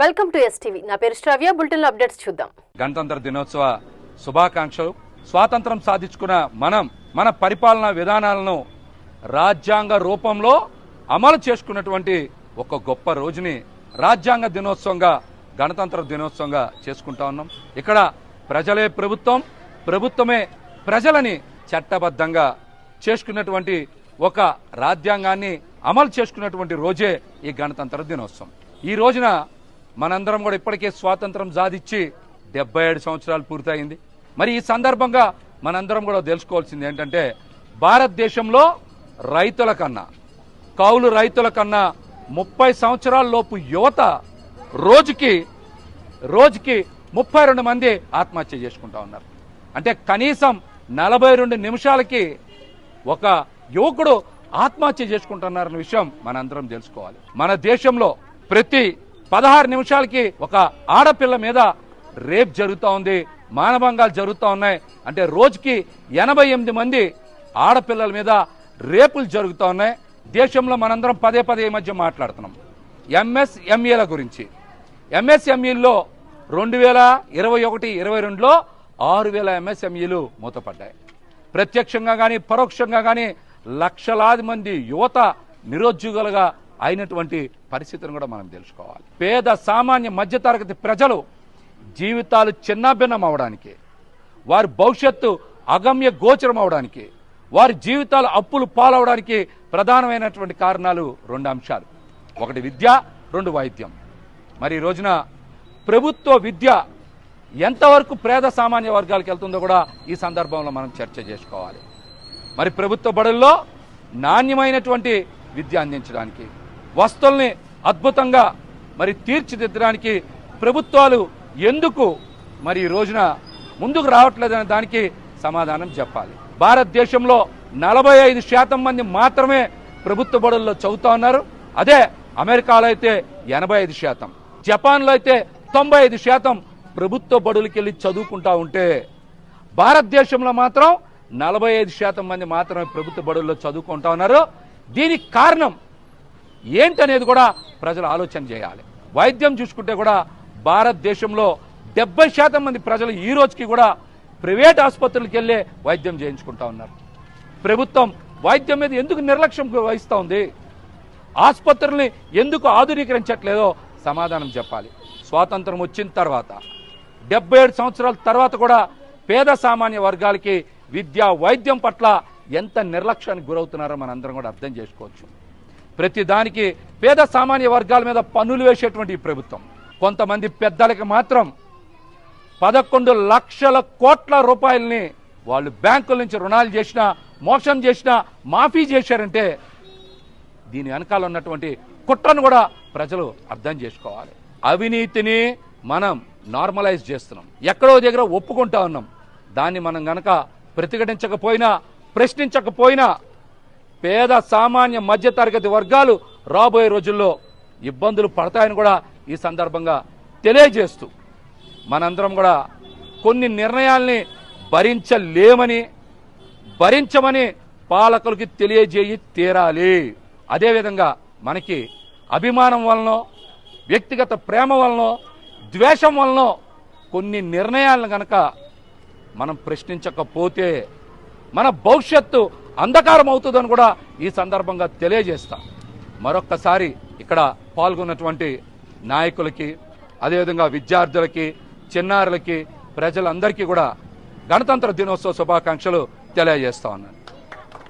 Welcome to STV నా పేరు శ్రావ్య. Bulletin updates చూద్దాం. గణతంత్ర దినోత్సవ శుభాకాంక్షలు. స్వాతంత్రం సాధించుకున్న మనం మన పరిపాలనా విధానాలను రాజ్యాంగ రూపంలో అమలు చేసుకున్నటువంటి ఒక గొప్ప రోజుని రాజ్యాంగ దినోత్సవంగా గణతంత్ర దినోత్సవంగా చేసుకుంటా ఉన్నాం. ఇక్కడ ప్రజలే ప్రభుత్వం ప్రభుత్వమే ప్రజలని చట్టబద్ధంగా చేసుకున్నటువంటి ఒక రాజ్యాంగాన్ని అమలు చేసుకున్నటువంటి రోజే ఈ గణతంత్ర దినోత్సవం. ఈ రోజున మనందరం కూడా ఇప్పటికే స్వాతంత్రం సాధించి డెబ్బై ఏడు సంవత్సరాలు పూర్తయింది. మరి ఈ సందర్భంగా మనందరం కూడా తెలుసుకోవాల్సింది ఏంటంటే భారతదేశంలో రైతుల కన్నా కౌలు రైతుల కన్నా ముప్పై సంవత్సరాల లోపు యువత రోజుకి రోజుకి ముప్పై రెండు మంది ఆత్మహత్య చేసుకుంటా ఉన్నారు. అంటే కనీసం నలభై రెండు నిమిషాలకి ఒక యువకుడు ఆత్మహత్య చేసుకుంటున్నారన్న విషయం మనందరం తెలుసుకోవాలి. మన దేశంలో ప్రతి పదహారు నిమిషాలకి ఒక ఆడపిల్ల మీద రేప్ జరుగుతూ ఉంది మానభంగాలు జరుగుతూ ఉన్నాయి. అంటే రోజుకి ఎనభై ఎనిమిది మంది ఆడపిల్లల మీద రేపులు జరుగుతూ ఉన్నాయి. దేశంలో మనందరం పదే పదే ఈ మధ్య మాట్లాడుతున్నాం. ఎంఎస్ఎంఈల గురించి. ఎంఎస్ఎంఈల్లో రెండు వేల ఇరవై ఒకటి ఇరవై రెండులో ఆరు వేల ఎంఎస్ఎంఈలు మూతపడ్డాయి. ప్రత్యక్షంగా కానీ పరోక్షంగా కానీ లక్షలాది మంది యువత నిరుద్యోగులుగా అయినటువంటి పరిస్థితిని కూడా మనం తెలుసుకోవాలి. పేద సామాన్య మధ్యతరగతి ప్రజలు జీవితాలు చిన్నాభిన్నం అవడానికి వారి భవిష్యత్తు అగమ్య గోచరం అవడానికి వారి జీవితాలు అప్పులు పాలవడానికి ప్రధానమైనటువంటి కారణాలు రెండు అంశాలు. ఒకటి విద్య రెండు వైద్యం. మరి ఈ రోజున ప్రభుత్వ విద్య ఎంతవరకు పేద సామాన్య వర్గాలకు వెళ్తుందో కూడా ఈ సందర్భంలో మనం చర్చ చేసుకోవాలి. మరి ప్రభుత్వ బడుల్లో నాణ్యమైనటువంటి విద్య అందించడానికి వస్తువుల్ని అద్భుతంగా మరి తీర్చిదిద్దడానికి ప్రభుత్వాలు ఎందుకు మరి ఈ రోజున ముందుకు రావట్లేదనే దానికి సమాధానం చెప్పాలి. భారతదేశంలో నలభై ఐదు శాతం మంది మాత్రమే ప్రభుత్వ బడుల్లో చదువుతా ఉన్నారు. అదే అమెరికాలో అయితే ఎనభై ఐదు శాతం. జపాన్లో అయితే తొంభై ఐదు శాతం ప్రభుత్వ బడులకి వెళ్ళి చదువుకుంటా ఉంటే భారతదేశంలో మాత్రం నలభై ఐదు శాతం మంది మాత్రమే ప్రభుత్వ బడుల్లో చదువుకుంటా ఉన్నారు. దీనికి కారణం ఏంటనేది కూడా ప్రజలు ఆలోచన చేయాలి. వైద్యం చూసుకుంటే కూడా భారతదేశంలో డెబ్బై శాతం మంది ప్రజలు ఈ రోజుకి కూడా ప్రైవేట్ ఆసుపత్రులకు వెళ్ళే వైద్యం చేయించుకుంటా ఉన్నారు. ప్రభుత్వం వైద్యం మీద ఎందుకు నిర్లక్ష్యం వహిస్తూ ఉంది? ఆసుపత్రుల్ని ఎందుకు ఆధునీకరించట్లేదో సమాధానం చెప్పాలి. స్వాతంత్రం వచ్చిన తర్వాత డెబ్బై ఏడు సంవత్సరాల తర్వాత కూడా పేద సామాన్య వర్గాలకి విద్య వైద్యం పట్ల ఎంత నిర్లక్ష్యానికి గురవుతున్నారో మనందరం కూడా అర్థం చేసుకోవచ్చు. ప్రతి దానికి పేద సామాన్య వర్గాల మీద పన్నులు వేసేటువంటి ఈ ప్రభుత్వం. కొంతమంది పెద్దలకి మాత్రం పదకొండు లక్షల కోట్ల రూపాయలని వాళ్ళు బ్యాంకుల నుంచి రుణాలు చేసినా మోసం చేసినా మాఫీ చేశారంటే దీని వెనకాల ఉన్నటువంటి కుట్రను కూడా ప్రజలు అర్థం చేసుకోవాలి. అవినీతిని మనం నార్మలైజ్ చేస్తున్నాం. ఎక్కడో దగ్గర ఒప్పుకుంటా ఉన్నాం. దాన్ని మనం గనక ప్రతిఘటించకపోయినా ప్రశ్నించకపోయినా పేద సామాన్య మధ్యతరగతి వర్గాలు రాబోయే రోజుల్లో ఇబ్బందులు పడతాయని కూడా ఈ సందర్భంగా తెలియజేస్తూ మనందరం కూడా కొన్ని నిర్ణయాల్ని భరించలేమని భరించమని పాలకులకి తెలియజేయి తీరాలి. అదేవిధంగా మనకి అభిమానం వలన వ్యక్తిగత ప్రేమ వలన ద్వేషం వలన కొన్ని నిర్ణయాలను గనక మనం ప్రశ్నించకపోతే మన భవిష్యత్తు అంధకారం అవుతుందని కూడా ఈ సందర్భంగా తెలియజేస్తాం. మరొక్కసారి ఇక్కడ పాల్గొన్నటువంటి నాయకులకి అదేవిధంగా విద్యార్థులకి చిన్నారులకి ప్రజలందరికీ కూడా గణతంత్ర దినోత్సవ శుభాకాంక్షలు తెలియజేస్తా ఉన్నాను.